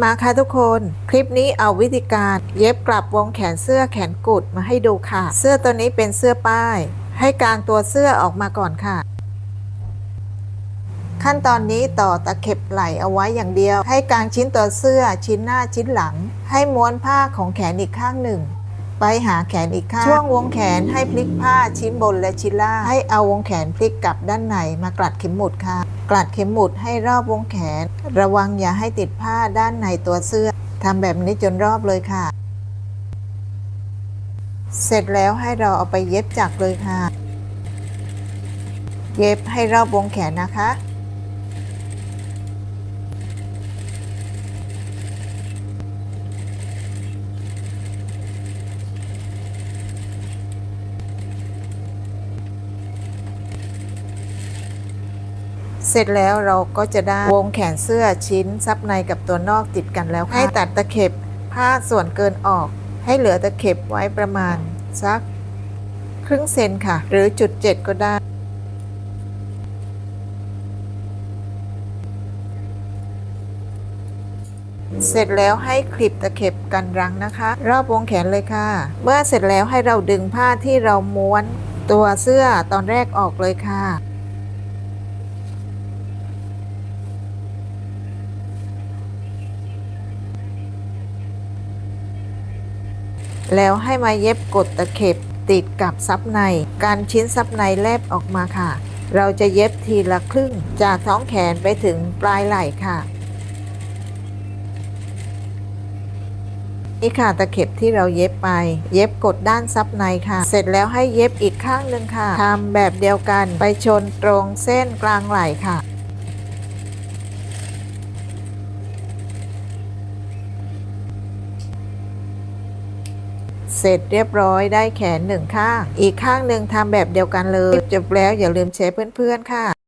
มาค่ะทุกคน คลิปนี้เอาวิธีการเย็บกลับวงแขนเสื้อแขนกุดมาให้ดูค่ะ เสื้อตัวนี้เป็นเสื้อป้าย ให้กางตัวเสื้อออกมาก่อนค่ะ ขั้นตอนนี้ต่อตะเข็บไหลเอาไว้อย่างเดียว ให้กางชิ้นตัวเสื้อชิ้นหน้าชิ้นหลัง ให้ม้วนผ้าของแขนอีกข้างหนึ่ง ไปหาแขนอีกข้างช่วงวงแขนให้พลิกผ้าชิ้นบนและชิ้นล่างให้เอาวงแขนพลิกกลับด้านในมากลัดเข็มหมุดค่ะ กลัดเข็มหมุดให้รอบวงแขน ระวังอย่าให้ติดผ้าด้านในตัวเสื้อทำแบบนี้จนรอบเลยค่ะ เสร็จแล้วให้เราเอาไปเย็บจักรเลยค่ะ เย็บให้รอบวงแขนนะคะ เสร็จแล้วเราก็จะได้วงแขนเสื้อชิ้นซับในกับตัวนอกติดกันแล้วให้ตัดตะเข็บผ้าส่วนเกินออก ให้เหลือตะเข็บไว้ประมาณสักครึ่งเซนค่ะ หรือจุดเจ็ดก็ได้เสร็จแล้วให้คลิปตะเข็บกันรังนะคะ รอบวงแขนเลยค่ะ เมื่อเสร็จแล้วให้เราดึงผ้าที่เราม้วนตัวเสื้อตอนแรกออกเลยค่ะ แล้วให้มาเย็บกดตะเข็บติดกับซับใน การชิ้นซับในแลบออกมาค่ะ เราจะเย็บทีละครึ่งจากท้องแขนไปถึงปลายไหล่ค่ะ นี่ค่ะตะเข็บที่เราเย็บไป เย็บกดด้านซับในค่ะ เสร็จแล้วให้เย็บอีกข้างหนึ่งค่ะทำแบบเดียวกันไปชนตรงเส้นกลางไหล่ค่ะ เสร็จเรียบร้อยได้แขนหนึ่งข้าง อีกข้างหนึ่งทำแบบเดียวกันเลย จบแล้วอย่าลืมแชร์เพื่อนๆค่ะ